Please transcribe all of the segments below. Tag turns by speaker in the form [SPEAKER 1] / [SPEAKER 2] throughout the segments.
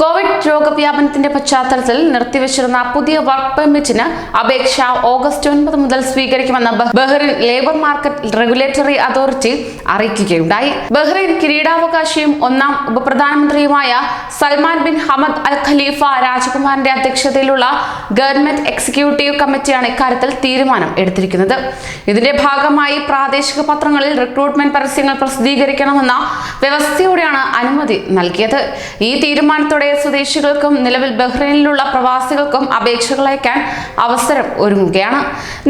[SPEAKER 1] Covid രോഗവ്യാപനത്തിന്റെ പശ്ചാത്തലത്തിൽ നിർത്തിവച്ചിരുന്ന പുതിയ work പെർമിറ്റിന് അപേക്ഷ ഓഗസ്റ്റ് ഒൻപത് മുതൽ സ്വീകരിക്കുമെന്ന് ബഹ്- Bahrain labour market regulatory authority അറിയിക്കുകയുണ്ടായി. Bahrain കിരീടാവകാശിയും ഒന്നാം ഉപപ്രധാനമന്ത്രിയുമായ Salman bin Hamad Al Khalifa രാജകുമാരന്റെ അധ്യക്ഷതയിലുള്ള ഗവൺമെന്റ് എക്സിക്യൂട്ടീവ് കമ്മിറ്റിയാണ് ഇക്കാര്യത്തിൽ തീരുമാനം എടുത്തിരിക്കുന്നത്. ഇതിന്റെ ഭാഗമായി പ്രാദേശിക പത്രങ്ങളിൽ റിക്രൂട്ട്മെന്റ് പരസ്യങ്ങൾ പ്രസിദ്ധീകരിക്കണമെന്ന വ്യവസ്ഥയോടെയാണ് അനുമതി നൽകിയത്. ഈ തീരുമാനത്തോടെ സ്വദേശികൾക്കും നിലവിൽ ബഹ്റൈനിലുള്ള പ്രവാസികൾക്കും അപേക്ഷകൾ അയക്കാൻ അവസരം ഒരുങ്ങുകയാണ്.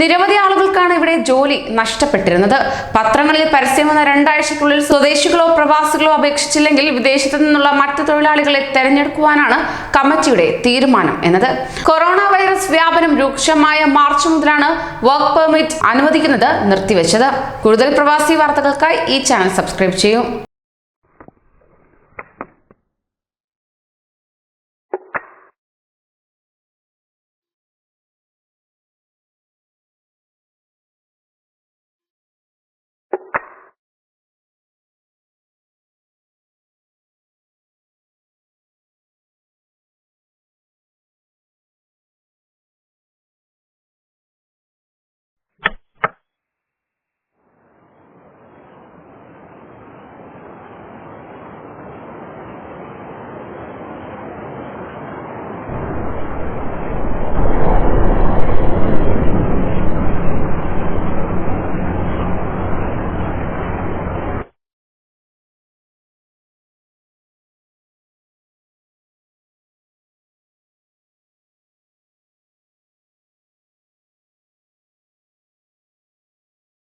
[SPEAKER 1] നിരവധി ആളുകൾക്കാണ് ഇവിടെ ജോലി നഷ്ടപ്പെട്ടിരുന്നത്. പത്രങ്ങളിൽ പരസ്യം വന്ന രണ്ടാഴ്ചയ്ക്കുള്ളിൽ സ്വദേശികളോ പ്രവാസികളോ അപേക്ഷിച്ചില്ലെങ്കിൽ വിദേശത്തു നിന്നുള്ള മറ്റ് തൊഴിലാളികളെ തെരഞ്ഞെടുക്കുവാനാണ് കമ്മിറ്റിയുടെ തീരുമാനം എന്നത്. കൊറോണ വൈറസ് വ്യാപനം രൂക്ഷമായ മാർച്ച് മുതലാണ് വർക്ക് പെർമിറ്റ് അനുവദിക്കുന്നത് നിർത്തിവെച്ചത്. കൂടുതൽ പ്രവാസി വാർത്തകൾക്കായി ഈ ചാനൽ സബ്സ്ക്രൈബ് ചെയ്യൂ.